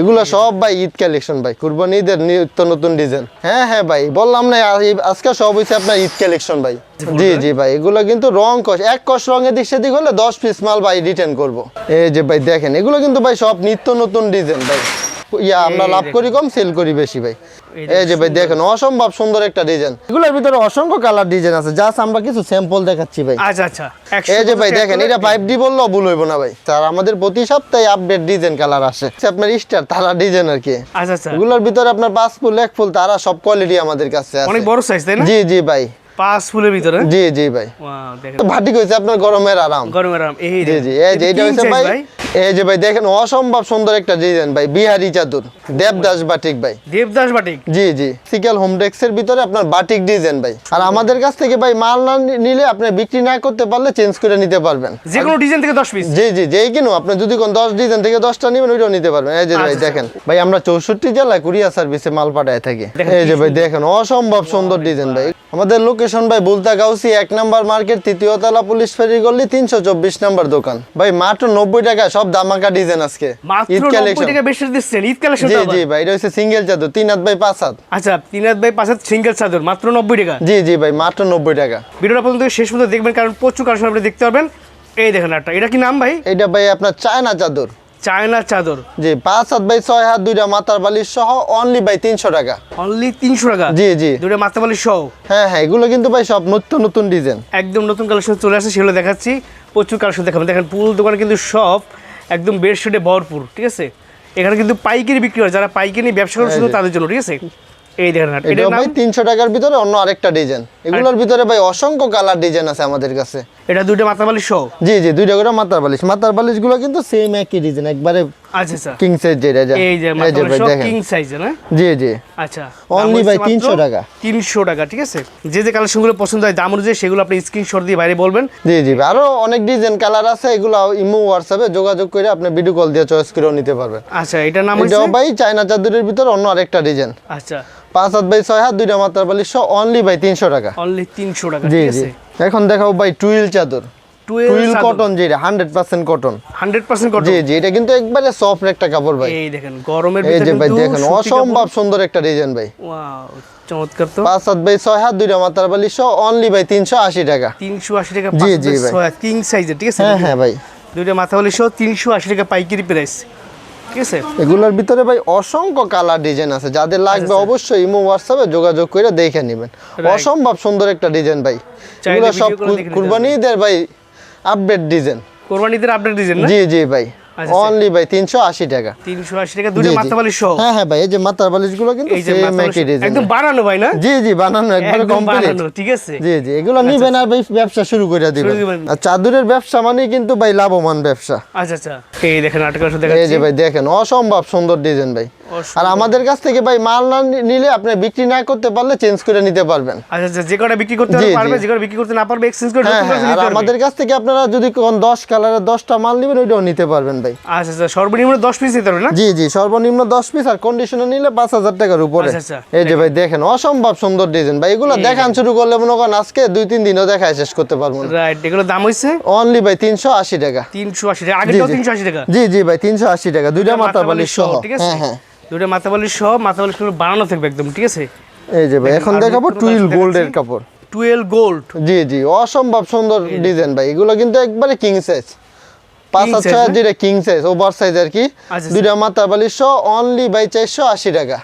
এগুলো সব ভাই ঈদ কালেকশন ভাই। কুরবানি ঈদের নিত্য নতুন ডিজাইন। হ্যাঁ হ্যাঁ ভাই বললাম না আজকে সব হয়েছে আপনার ঈদ কালেকশন ভাই। জি জি ভাই এগুলো কিন্তু রং কষ এক কষ রঙের দিক সেদিক হলে দশ পিস মাল ভাই রিটার্ন করব। এই যে ভাই দেখেন এগুলো কিন্তু ভাই সব নিত্য নতুন ডিজাইন ভাই। ইয়া আমরা এই লাভ করি কম সেল করি বেশি ভাই। এই যে ভাই দেখেন অসম্ভব সুন্দর একটা ডিজাইন এগুলোর ভিতরে অসংখ্য কালার ডিজাইন আছে জাস্ট আমরা কিছু স্যাম্পল দেখাচ্ছি ভাই। আচ্ছা আচ্ছা এই যে ভাই দেখেন এটা ফাইভ ডি বললেও ভুল হইব না ভাই। স্যার আমাদের প্রতি সপ্তাহে আপডেট ডিজাইন কালার আসে। আপনার স্টার তারা ডিজাইন আর কি। আচ্ছা আচ্ছা। এগুলোর ভিতরে আপনার পাঁচ ফুল এক ফুল তারা সব কোয়ালিটি আমাদের কাছে আছে। অনেক বড় সাইজ তাই না? জি জি ভাই। পাঁচ ফুলের ভিতরে? জি জি ভাই। Wow, ভাটি কইছে আপনার গরমের আরাম। গরমের আরাম এই জি জি এই যে এটা তিন ভাই এই যে ভাই দেখেন অসম্ভব সুন্দর একটা ডিজাইন ভাই বিহারি চাদর দেবদাস বাটিক ভাই। দেবদাস বাটিক? জি জি সিকেল হোম ডেক্সের ভিতরে আপনার বাটিক ডিজাইন ভাই। আর আমাদের কাছ থেকে ভাই মাল না নিলে আপনি বিক্রি না করতে পারলে চেঞ্জ করে নিতে পারবেন। যে কোনো ডিজাইন থেকে দশ পিস? জি জি যেই কিনো আপনি যদি কোন দশ ডিজাইন থেকে দশটা নেবেন ওইটাও নিতে পারবেন। এই যে ভাই আচ্ছা, দেখেন ভাই আমরা চৌষট্টি জেলায় কুরিয়ার সার্ভিসে মাল পাঠায় থাকি। এই যে ভাই দেখেন অসম্ভব সুন্দর ডিজাইন ভাই। আমাদের লোকেশন ভাই বুলতা গাউসি এক নাম্বার মার্কেট তৃতীয় তলা পুলিশ ফেরি গল্লি তিনশো চব্বিশ নাম্বার দোকান। ভাই মাত্র নব্বই টাকা সব দামাকা ডিজাইন আজকে। ঈদ কালেকশন ঈদ জি জি ভাই এটা হচ্ছে সিঙ্গেল চাদর তিন হাত বাই পাঁচ হাত। আচ্ছা তিন হাত বাই পাঁচ হাত সিঙ্গেল চাদর মাত্র নব্বই টাকা? জি জি ভাই মাত্র নব্বই টাকা। ভিডিওটা পর্যন্ত শেষ পর্যন্ত দেখবেন কারণ প্রচুর কালেকশন আপনি দেখতে পারবেন। এই দেখেন একটা এটা কি নাম ভাই? এটা ভাই আপনার চায়না চাদর। চায়না চাদর। জি পাঁচ হাত বাই ছয় হাত দুইটা মাথার বালিশ সহ অনলি বাই তিনশো টাকা। অনলি তিনশো টাকা? জি জি। মাথার বালি সহ? হ্যাঁ হ্যাঁ এগুলো কিন্তু ভাই সব নতুন নতুন ডিজাইন একদম নতুন কালেকশন চলে আসে সেগুলো দেখাচ্ছি। প্রচুর কালেকশন দেখাবেন দেখেন পুল দোকান কিন্তু সব একদম বেডশিটে ভরপুর ঠিক আছে? এখানে কিন্তু পাইকারি বিক্রি হয়। যারা পাইকারি ব্যবসা করে শুধু তাদের জন্য ঠিক আছে? এই দেখেন এটা ভাই তিনশো টাকার ভিতরে অন্য আরেকটা ডিজাইন। এগুলোর ভিতরে ভাই অসংখ্য কালার ডিজাইন আছে আমাদের কাছে। এটা দুইটা মাথার বালিশ জি জি দুইটা করে মাথার বালিশ। মাথার বালিশগুলো কিন্তু সেম একই ডিজাইন একবারে আচ্ছা কিং সাইজ যেটা এই যে এই যে মাথাবালি ভাই সহ দেখেন কিং সাইজে না? জি জি। আচ্ছা। Only by 300 টাকা। তিনশো টাকা ঠিক আছে? যে যে কালেকশনগুলো পছন্দ হয় দাম অনুযায়ী সেগুলো আপনি স্ক্রিনশট দিয়ে বাইরে বলবেন। জি জি। আরও অনেক ডিজাইন কালার আছে এগুলো ইমো হোয়াটসঅ্যাপে যোগাযোগ করে আপনি ভিডিও কল দিয়ে চয়েস করেও নিতে পারবেন। আচ্ছা এটার নাম হচ্ছে ভাই চায়না চাদরের ভিতরে অন্য আরেকটা ডিজাইন আচ্ছা। পাঁচ হাত বাই ছয় হাত দুইটা মাথার বালিশ অনলি বাই তিনশো টাকা। অনলি তিনশো টাকা জি জি। এখন দেখাও ভাই টুইল চাদর। কটন যেটা হান্ড্রেড পার্সেন্ট কটন জি জি এটা কিন্তু একবারে সফট একটা কাপড় ভাই। এই দেখেন গরমের এই যে ভাই দেখেন অসম্ভব সুন্দর একটা ডিজাইন ভাই। কাপড়। চমৎকার তো। পাঁচ বাই ছয় হাত দুইটা মাথার বালিশ অনলি তিনশো আশি টাকা। তিনশো আশি টাকা জি, জি ভাই। কিং সাইজের ঠিক আছে? হ্যাঁ হ্যাঁ ভাই। দুইটা মাথা টাকা পাইকারি প্রাইস ঠিক আছে? এগুলোর ভিতরে ভাই অসংখ্য কালার ডিজাইন আছে। যাদের লাগবে। অবশ্যই ইমো হোয়াটসঅ্যাপে যোগাযোগ করে দেখে নেবেন। অসম্ভব সুন্দর একটা ডিজাইন ভাই। এগুলো সব কুরবানি ঈদের ভাই আপডেট ডিজাইন। কোরবানিদের আপডেট দিয়েছেন না? জি জি ভাই। আচ্ছা, অনলি ভাই তিনশো আশি টাকা। তিনশো আশি টাকা জি, দুইটা জি। মাথা বালি সহ? হ্যাঁ হ্যাঁ ভাই এই যে মাথার বালিশগুলো কিন্তু এই যে same মাথা একই ডিজাইন একদম বানানো ভাই না? জি জি বানানো একবারে একদম কমপ্লিট ঠিক আছে। জি জি এগুলো নিবেন আর ভাই ব্যবসা শুরু করে দিবেন। আর চাদরের ব্যবসা মানেই কিন্তু ভাই লাভবান ব্যবসা। আচ্ছা আচ্ছা। এই দেখেন আটকাশ এই যে ভাই দেখেন অসম্ভব সুন্দর ডিজাইন ভাই। আর আমাদের কাছ থেকে ভাই মাল না নিলে আপনি বিক্রি না করতে পারলে চেঞ্জ করে নিতে পারবেন। আচ্ছা আচ্ছা যে কটা বিক্রি করতে। পারবে যে কটা বিক্রি করতে না পারবে এক্সচেঞ্জ করে হ্যাঁ হ্যাঁ আর আমাদের কাছ থেকে আপনারা যদি কোন দশ কালারের দশটা মাল নেবেন ওইটাও নিতে পারবেন ভাই। আচ্ছা আচ্ছা সর্বনিম্ন দশ পিস নিতে পারবে না? জি জি সর্বনিম্ন দশ পিস আর কন্ডিশনে নিলে পাঁচ হাজার টাকার উপরে। আচ্ছা, আচ্ছা। এই যে ভাই দেখেন অসম্ভব সুন্দর ডিজাইন ভাই এগুলো দেখান শুরু করলে মনে করেন আজকে দুই তিন দিনও দেখায় শেষ করতে পারব না। রাইট এগুলোর দাম হইছে? অনলি ভাই তিনশো আশি টাকা। তিনশো আশি টাকা। আগেরটাও জি। তিনশো আশি টাকা? জি জি ভাই তিনশো আশি টাকা। দুইটা মাথা বালিশ সহ ঠিক আছে? হ্যাঁ। দুটো মাথা বালিশ সহ মাথা বালিশগুলো বানানো থাকবে একদম ঠিক আছে? এই যে ভাই এখন দেখাবো টুইল। গোল্ডের কাপড়। Twelve gold. জি জি অসম্ভব সুন্দর ডিজাইন ভাই এগুলো কিন্তু একবারে কিং সাইজ। পাঁচ ছয় যেটা কিং সাইজ ওভার সাইজ আর কি। আচ্ছা, দুইটা মাথা বালিশ অনলি বাই চারশো আশি টাকা।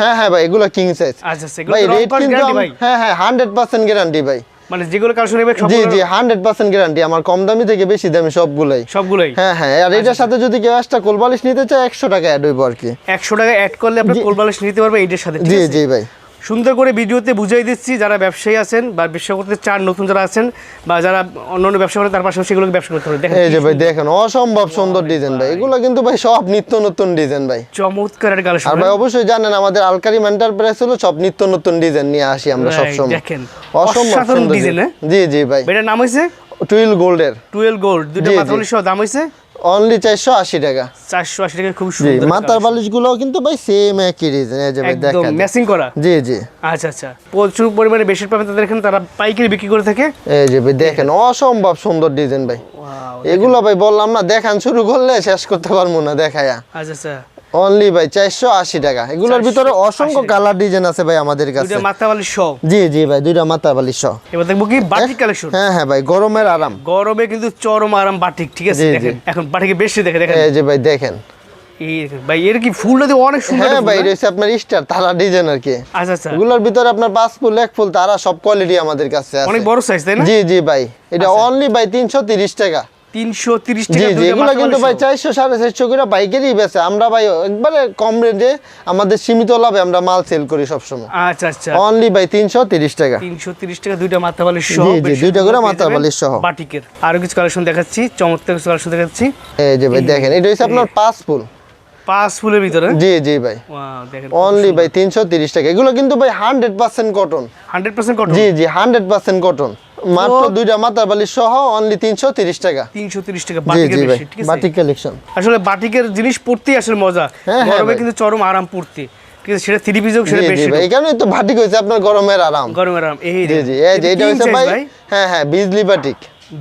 হ্যাঁ হ্যাঁ ভাই এগুলো কিং সাইজ। আচ্ছা আচ্ছা ভাই রেট কিন্তু হ্যাঁ হ্যাঁ হান্ড্রেড পার্সেন্ট গ্যারান্টি ভাই। মানে যেগুলো কালেকশন নেবে জি জি হান্ড্রেড পার্সেন্ট গ্যারান্টি আমার কম দামি থেকে বেশি দামি সবগুলাই। সবগুলাই? হ্যাঁ হ্যাঁ আর এটার সাথে যদি কেউ একটা কোলবালিশ নিতে চায় একশো টাকা অ্যাড হইব আর কি। একশো টাকা অ্যাড করলে আপনি কোলবালিশ নিতে পারবে এইটার সাথে জি জি ভাই। সুন্দর করে ভিডিওতে বুঝাই দিচ্ছি যারা ব্যবসায়ী আছেন বা ব্যবসা করতে চান নতুন যারা আছেন বা যারা অন্য অন্য ব্যবসা করে তার পাশাপাশি সেগুলোকে ব্যবসা করতে হবে দেখেন এই যে ভাই দেখেন অসম্ভব সুন্দর ডিজাইন ভাই। এগুলো কিন্তু ভাই সব নিত্য নতুন ডিজাইন ভাই। চমৎকার একটা কালেকশন আর ভাই অবশ্যই জানেন আমাদের আলকারি এন্টারপ্রাইজ হলো সব নিত্য নতুন ডিজাইন নিয়ে আসি আমরা Right, সবসময়। দেখেন। অসম্ভব সুন্দর ডিজাইন জি জি ভাই। এটার নাম হয়েছে টুইল গোল্ডের। টুয়েলভ গোল্ড দুটো মাথা সহ দাম হয়েছে অনলি চারশো আশি টাকা। চারশো আশি টাকা খুব সুন্দর মাথার বালিশগুলোও কিন্তু ভাই সেম একই ডিজাইন এই যে ভাই একদম ম্যাচিং করা? জি জি। আচ্ছা আচ্ছা। প্রচুর পরিমাণে বেশির তাদের এখানে তারা পাইকারি বিক্রি করে থাকে? এই যে ভাই দেখেন অসম্ভব সুন্দর ডিজাইন ভাই। এগুলো ভাই বললাম না দেখান শুরু করলে শেষ করতে পারব না দেখায়া। আচ্ছা আচ্ছা। অনলি ভাই চারশো আশি টাকা। এগুলোর ভিতরে অসংখ্য কালার ডিজাইন আছে ভাই আমাদের কাছে। দুইটা মাথা বালিশ সহ জি জি ভাই দুইটা বালিশ সহ এবার দেখব কি বাটিক কালেকশন হ্যাঁ হ্যাঁ ভাই গরমের আরাম। গরমে কিন্তু চরম আরাম বাটিক ঠিক আছে। দেখেন এখন বাটিকে বেশি দেখে দেখেন। এই যে ভাই দেখেন। ভাই এর কি ফুলটা দিয়ে অনেক সুন্দর হ্যাঁ ভাই এটা আপনার স্টার তারা ডিজাইন আর কি। আচ্ছা আচ্ছা। এগুলোর ভিতরে আপনার পাঁচ ফুল এক ফুল তারা সব কোয়ালিটি আমাদের কাছে আছে। অনেক বড় সাইজ তাই না? জি জি ভাই এটা অনলি ভাই তিনশো তিরিশ টাকা। তিনশো তিরিশ কিন্তু ভাই চারশো সাড়ে চারশো করে পাইকারি বেছে আমরা ভাই একবারে কম রেটে আমাদের সীমিত লাভে আমরা মাল সেল করি সবসময়। আচ্ছা আচ্ছা। অনলি ভাই তিনশো তিরিশ টাকা। তিনশো তিরিশ টাকা দুইটা মাথা বালিশ সহ জি, জি, বেশ দুইটা করে মাথা পেয়ে বালিশ সহ। বাটিকের। আরও কিছু কালেকশন দেখাচ্ছি চমৎকার কিছু কালেকশন দেখাচ্ছি। এই যে ভাই দেখেন এটা হচ্ছে আপনার পাঁচ ফুল। পাঁচ ফুলের ভিতরে? জি জি ভাই। অনলি ভাই তিনশো তিরিশ টাকা। এগুলো কিন্তু ভাই hundred percent cotton hundred percent cotton জি জি হান্ড্রেড পার্সেন্ট কটন মাত্র দুইটা মাথার বালিশ সহ অনলি তিনশো তিরিশ টাকা। তিনশো তিরিশ টাকা বাটিকের বেশি ঠিক আছে? বাটিক কালেকশন আসলে বাটিকের জিনিস পড়তেই আসলে মজা। হ্যাঁ, হ্যাঁ গরমে কিন্তু চরম আরাম পড়তে। আছে সেটা থ্রি পিস হোক সেটা বেশি এই তো বাটিক হয়েছে আপনার গরমের আরাম। গরমের আরাম এই জি জি এই যে এটা size ভাই হ্যাঁ হ্যাঁ বিজলি বাটিক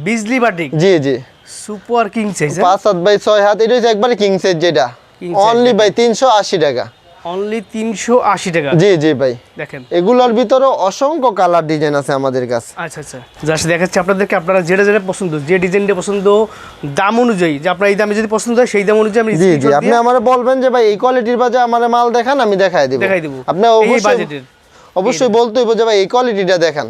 বিজলি বাটিক জি জি। সুপার কিং সাইজ পাঁচ হাত বাই ছয় হাত এটা হচ্ছে একবারে কিং সাইজ যেটা। অনলি বাই তিনশো আশি টাকা। অনলি তিনশো আশি টাকা। জি জি ভাই। দেখেন। এগুলোর ভিতরে অসংখ্য কালার ডিজাইন আছে আমাদের কাছে। আচ্ছা আচ্ছা। জাস্ট দেখাচ্ছি আপনাদেরকে আপনারা যেটা যেটা পছন্দ যে ডিজাইনটা পছন্দ দাম অনুযায়ী যে আপনার এই দামে যদি পছন্দ হয় সেই দাম অনুযায়ী আমি জি জি। আপনি আমার বলবেন যে ভাই এই কোয়ালিটির বাজে আমার মাল দেখান আমি দেখাই দিব। দেখাই দিব। আপনি অবশ্যই অবশ্যই বলতে হইব যে ভাই এই কোয়ালিটিটা দেখান।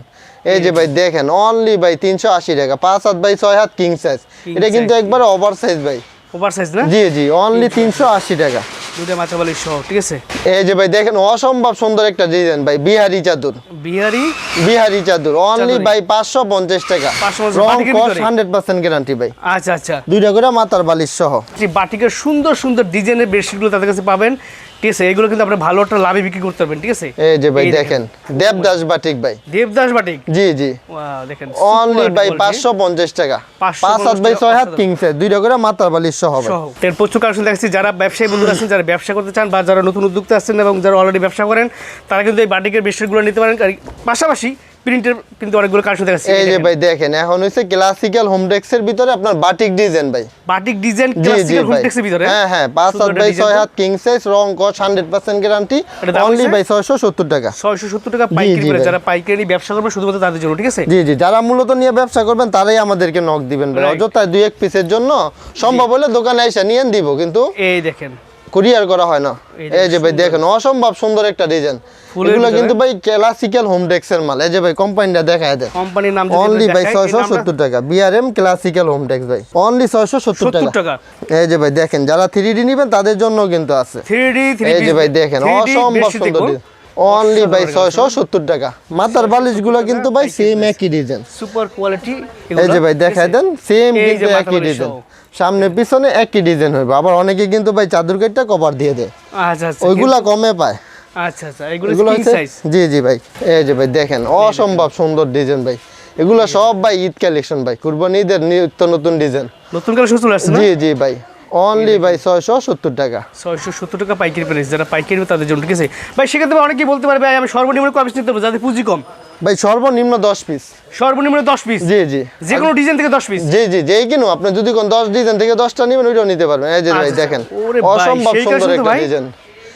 এই যে ভাই দেখেন অনলি ভাই তিনশো আশি টাকা। পাঁচ হাত বাই ছয় হাত কিং সাইজ এটা কিন্তু। একবারে ওভার সাইজ ভাই। ওভার সাইজ না? জি জি অনলি তিনশো আশি টাকা। দুটা মাথা বালিশ সহ ঠিক আছে? এই যে ভাই দেখেন অসম্ভব সুন্দর একটা ডিজাইন ভাই বিহারি চাদর। বিহারি? বিহারি চাদর অনলি ভাই পাঁচশো পঞ্চাশ টাকা। 550 রং বাটিকের হান্ড্রেড পার্সেন্ট গ্যারান্টি ভাই। আচ্ছা আচ্ছা। দুইটা করে মাথার বালিশ সহ। বাটিকের সুন্দর সুন্দর ডিজাইনের বেডশিটগুলো তাদের কাছে পাবেন। ঠিক আছে এগুলো কিন্তু আপনি ভালো একটা লাভে বিক্রি করতে পারবেন ঠিক আছে? এই যে ভাই দেখেন দেবদাস বাটিক ভাই। দেবদাস বাটিক? জি জি। Wow, দেখেন অনলি ভাই quality পাঁচশো পঞ্চাশ টাকা। 550 পাঁচ হাত বাই ছয় হাত টাকা কিং সাইজ দুইটা করে মাথার বালিশ সহ ভাই। এর প্রচুর কালেকশন দেখছি যারা ব্যবসায়ী বন্ধুরা আছেন যারা ব্যবসা করতে চান বা যারা নতুন উদ্যোক্তা আছেন এবং যারা অলরেডি ব্যবসা করেন তারা কিন্তু এই বাটিকের বেডশিটগুলো নিতে পারেন। পাশাপাশি প্রিন্টের কিন্তু অনেকগুলো কালেকশন দেখাচ্ছি এই যে ভাই দেখেন এখন হচ্ছে ক্লাসিক্যাল হোম ডেস্কের ভিতরে আপনার বাটিক ডিজাইন ভাই। বাটিক ডিজাইন ক্লাসিক্যাল ভাই। হোমটেক্সের ভিতরে? হ্যাঁ হ্যাঁ পাঁচ সুন্দর হাত একটা বাই design ছয় হাত কিং সাইজ রং কস হান্ড্রেড পার্সেন্ট গ্যারান্টি এটা অনলি বাই ছয়শো সত্তর টাকা। ছয়শো সত্তর টাকা পাইকারি করে যারা পাইকারি ব্যবসা করবে শুধুমাত্র তাদের জন্য ঠিক আছে? জি জি যারা মূলত নিয়ে ব্যবসা করবেন তারাই আমাদেরকে নক দিবেন ভাই. অযথায় দুই এক পিসের জন্য সম্ভব হলে দোকানে এসে নিয়ে দিব কিন্তু এই দেখেন। কুরিয়ার করা হয় না। এই যে ভাই দেখেন অসম্ভব সুন্দর একটা ডিজাইন এগুলো কিন্তু ভাই ক্লাসিক্যাল হোম ডেক্সের মাল। এই যে ভাই কোম্পানিটা দেখায় দেন। কোম্পানির নাম অনলি ভাই দেখাই, ছয়শো এটা আমরা- সত্তর টাকা। বিআরএম ক্লাসিক্যাল হোম ডেক্স ভাই। অনলি ছয়শো সত্তর টাকা। টাকা। এই যে ভাই দেখেন যারা থ্রি ডি নিবেন তাদের জন্য কিন্তু আছে। 3D 3D এই যে ভাই দেখেন অসম্ভব সুন্দর অনলি ভাই ছয়শো সত্তর টাকা। মাথার বালিশগুলো কিন্তু ভাই সেম একই ডিজাইন সুপার কোয়ালিটি এই যে ভাই দেখাই দেন সেম কিন্তু একই ডিজাইন সামনে পিছনে একই ডিজাইন হইবে। আবার অনেকে কিন্তু ভাই চাদর কাটটা কভার দিয়ে দেয়। আচ্ছা আচ্ছা ওইগুলা কমে পায়। আচ্ছা আচ্ছা এগুলো সাইজ জি জি ভাই এই যে ভাই দেখেন অসম্ভব সুন্দর ডিজাইন ভাই। এগুলো সব ভাই ঈদ কালেকশন ভাই। কুরবানি ঈদের নিত্য নতুন ডিজাইন নতুন কালেকশন চলে আসছে না? জি জি ভাই। অনলি ভাই ছয়শো সত্তর টাকা। ছয়শো সত্তর টাকা পাইকারি প্রাইস যারা পাইকারি তাদের জন্য ঠিক আছে? ভাই সেক্ষেত্রে অনেকেই বলতে পারবে ভাই আমি সর্বনিম্ন কয় নিতে পারব যাদের পুঁজি কম। ভাই সর্বনিম্ন দশ পিস সর্বনিম্ন দশ পিস জি জি। যে কোনো ডিজাইন থেকে দশ পিস জি জি যেই কিনো আপনি যদি কোন দশ ডিজাইন থেকে দশটা নেবেন ওইটাও নিতে পারবেন। এই যে ভাই আচ্ছা, দেখেন। অসম্ভব সুন্দর একটা ভাই। ডিজাইন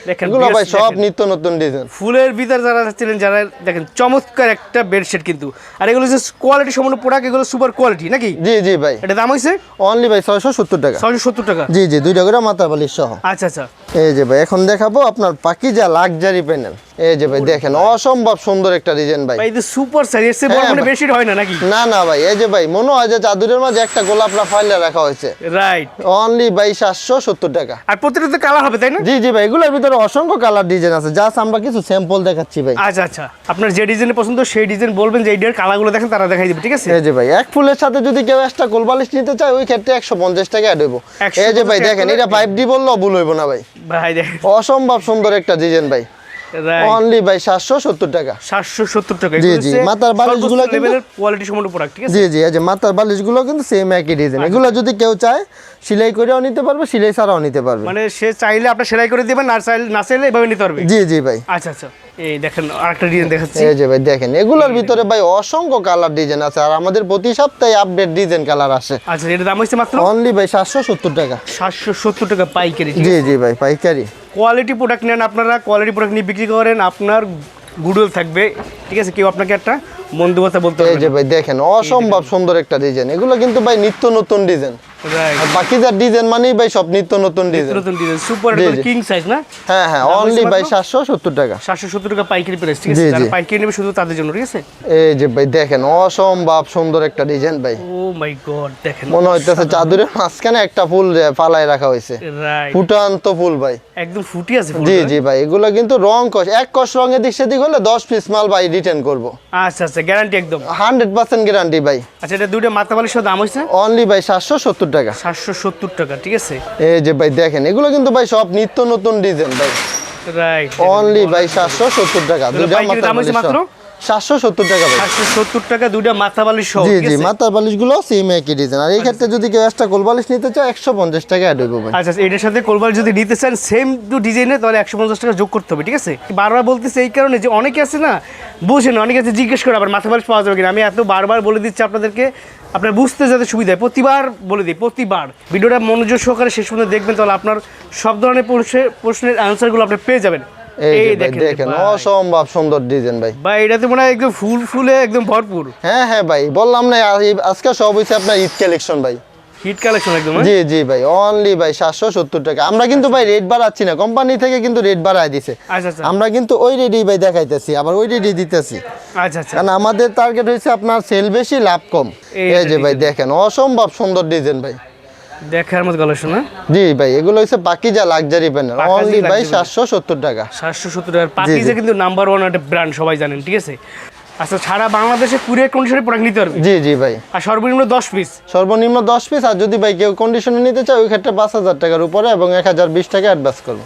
দেখেন এগুলো ভাই সব নিত্য নতুন ডিজাইন ফুলের ভিতর যারা ছিলেন যারা দেখেন চমৎকার একটা বেডশিট কিন্তু। আর এগুলো যে কোয়ালিটি সম্পূর্ণ প্রোডাক্ট এগুলো সুপার কোয়ালিটি নাকি? জি জি ভাই। এটা দাম হয়েছে অনলি ভাই ছয়শো সত্তর টাকা। ছয়শো সত্তর টাকা। জি জি দুইটা করে মাথা বালিশ সহ। আচ্ছা আচ্ছা। এই যে ভাই এখন দেখাবো আপনার পাকিজা লাক্সারি প্যানেল এই যে ভাই দেখেন অসম্ভব সুন্দর একটা ডিজাইন ভাই। ভাই এটা সুপার সাইজ এর চেয়ে বড় হ্যাঁ, মানে বেশি হয় না নাকি? না না ভাই এই যে ভাই মনে হয় যে চাদরের মাঝে একটা গোলাপ ফাইলে রাখা হয়েছে। রাইট অনলি ভাই সাতশো সত্তর টাকা। আর কালার হবে তাই না? জি জি ভাই এগুলোর ভিতরে অসংখ্য কালার ডিজাইন আছে। জাস্ট আমরা কিছু স্যাম্পল দেখাচ্ছি ভাই। আচ্ছা আচ্ছা। আপনার যে ডিজাইন পছন্দ সেই ডিজাইন বলবেন যে এই ডিজাইন কালারগুলো দেখেন তারা দেখাই দিবে ঠিক আছে? এই যে ভাই এক ফুলের সাথে যদি কেউ এক্সট্রা কোলবালিশ নিতে চায় ওই ক্ষেত্রে একশো পঞ্চাশ টাকা অ্যাড হইব। 150 এই যে ভাই দেখেন এটা ফাইভ ডি বললেও ভুল হইব না ভাই। ভাই দেখেন। অসম্ভব সুন্দর একটা ডিজাইন ভাই. অনলি ভাই সাতশো সত্তর টাকা। সাতশো সত্তর টাকা। জি, জি, মাথার বালিশগুলো কিন্তু- লেভেলের কোয়ালিটি সম্পূর্ণ প্রোডাক্ট ঠিক আছে? জি জি এই যে মাথার বালিশগুলো কিন্তু সেম একই ডিজাইন এগুলো যদি কেউ চায় সেলাই করেও নিতে পারবে সেলাই ছাড়াও নিতে পারবে। মানে সে চাইলে আপনার সেলাই করে দিবেন চাইলে না চাইলে এভাবে নিতে পারবে? জি জি ভাই। আচ্ছা আচ্ছা। এই দেখেন আরেকটা ডিজাইন দেখাচ্ছি। এই যে ভাই দেখেন এগুলোর ভিতরে ভাই অসংখ্য কালার ডিজাইন আছে আর আমাদের প্রতি সপ্তাহে আপডেট ডিজাইন কালার আসে। আচ্ছা এটার দাম হচ্ছে মাত্র? অনলি ভাই সাতশো সত্তর টাকা। সাতশো সত্তর টাকা পাইকারি জি জি ভাই পাইকারি। কোয়ালিটি প্রোডাক্ট নেন আপনারা কোয়ালিটি প্রোডাক্ট নিয়ে বিক্রি করেন আপনার গুডউইল থাকবে। ঠিক আছে কেউ আপনাকে একটা মন্দ কথা বলতে এই যে ভাই দেখেন অসম্ভব সুন্দর একটা ডিজাইন এগুলো কিন্তু ভাই নিত্য নতুন ডিজাইন বাকি যা ডিজাইন মানেই ভাই সব নিত্য নতুন ডিজাইন নতুন ডিজাইন সুপার। কিং সাইজ না? হ্যাঁ হ্যাঁ অনলি ভাই মাত্র? সাতশো সত্তর টাকা। সাতশো সত্তর টাকা পাইকারি প্রাইস ঠিক আছে? যারা পাইকারি নেবে শুধু তাদের জন্য ঠিক আছে? এই যে ভাই দেখেন অসম্ভব সুন্দর একটা ডিজাইন ভাই। ও মাই গড দেখেন। মনে হইতেছে চাদরের মাঝখানে একটা ফুল যে ফালাই রাখা হয়েছে। রাইট ফুটান্ত ফুল ভাই। একদম ফুটি আছে জি জি ভাই এগুলো কিন্তু রং কষ এক কষ রঙের দিক সেদিক হলে দশ পিস মাল ভাই রিটার্ন করব আচ্ছা আচ্ছা গ্যারান্টি একদম হান্ড্রেড পার্সেন্ট গ্যারান্টি ভাই আচ্ছা এটা দুটো মাথা বালিশ দাম হইছে অনলি ভাই সাতশো সত্তর টাকা সাতশো সত্তর টাকা ঠিক আছে এই যে ভাই দেখেন এগুলো কিন্তু ভাই সব নিত্য নতুন ডিজাইন ভাই রাইট অনলি ভাই সাতশো সত্তর টাকা দুটো হচ্ছে বালিশ মাত্র? সাতশো সত্তর টাকা ভাই। সাতশো সত্তর টাকা দুইটা মাথা বালিশ সহ জি জি? মাথার বালিশগুলো সেম একই ডিজাইন আর এই ক্ষেত্রে যদি কেউ এক্সট্রা কোল বালিশ নিতে চায় একশো পঞ্চাশ টাকা অ্যাড হইব ভাই। আচ্ছা আচ্ছা, এটার সাথে কোলবার যদি নিতে চান সেম টু ডিজাইনে তাহলে একশো পঞ্চাশ টাকা যোগ করতে হবে ঠিক আছে? বারবার বলতেছে এই কারণে যে অনেকে আছে না বুঝে না অনেকে আছে জিজ্ঞেস করে আবার মাথা বালিশ পাওয়া যাবে কিনা। আমি এত বারবার বলে দিচ্ছি আপনাদেরকে আপনার বুঝতে যাতে সুবিধা হয়। প্রতিবার বলে দিই প্রতিবার। ভিডিওটা মনোযোগ সহকারে শেষ পর্যন্ত দেখবেন তাহলে আপনার সব ধরনের প্রশ্নের প্রশ্নের অ্যান্সারগুলো আপনি পেয়ে যাবেন। এই দেখেন অসম্ভব সুন্দর ডিজাইন ভাই। ভাই এটাতে মনে হয় একদম ফুল ফুলে একদম ভরপুর। হ্যাঁ হ্যাঁ ভাই বললাম না আজকে সব হয়েছে আপনার ঈদ কালেকশন ভাই। হিট কালেকশন একদম হ্যাঁ? জি জি ভাই অনলি ভাই সাতশো সত্তর টাকা। আমরা কিন্তু ভাই রেট বাড়াচ্ছি না কোম্পানি থেকে কিন্তু রেট বাড়ায় দিছে। আচ্ছা আচ্ছা। আমরা কিন্তু ওই রেডি ভাই দেখাইতেছি আবার ওই রেডি দিতেছি। আচ্ছা আচ্ছা। কারণ আমাদের টার্গেট হয়েছে আপনার সেল বেশি লাভ কম। এই যে ভাই দেখেন। অসম্ভব সুন্দর ডিজাইন ভাই। দেখার মতো কালেকশন জি ভাই এগুলো হচ্ছে বাকি যা লাক্সারি প্যানেল অনলি ভাই 770 টাকা। 770 টাকা। পাকিজা কিন্তু নাম্বার ওয়ান একটা ব্র্যান্ড সবাই জানেন ঠিক আছে? আচ্ছা সারা বাংলাদেশে কুরিয়ার কন্ডিশনে প্রোডাক্ট নিতে পারবে? জি জি ভাই। আর সর্বনিম্ন দশ পিস সর্বনিম্ন দশ পিস আর যদি ভাই কেউ কন্ডিশনে নিতে চায় ওই ক্ষেত্রে পাঁচ হাজার টাকার উপরে এবং এক হাজার বিশ টাকা অ্যাডভান্স করব।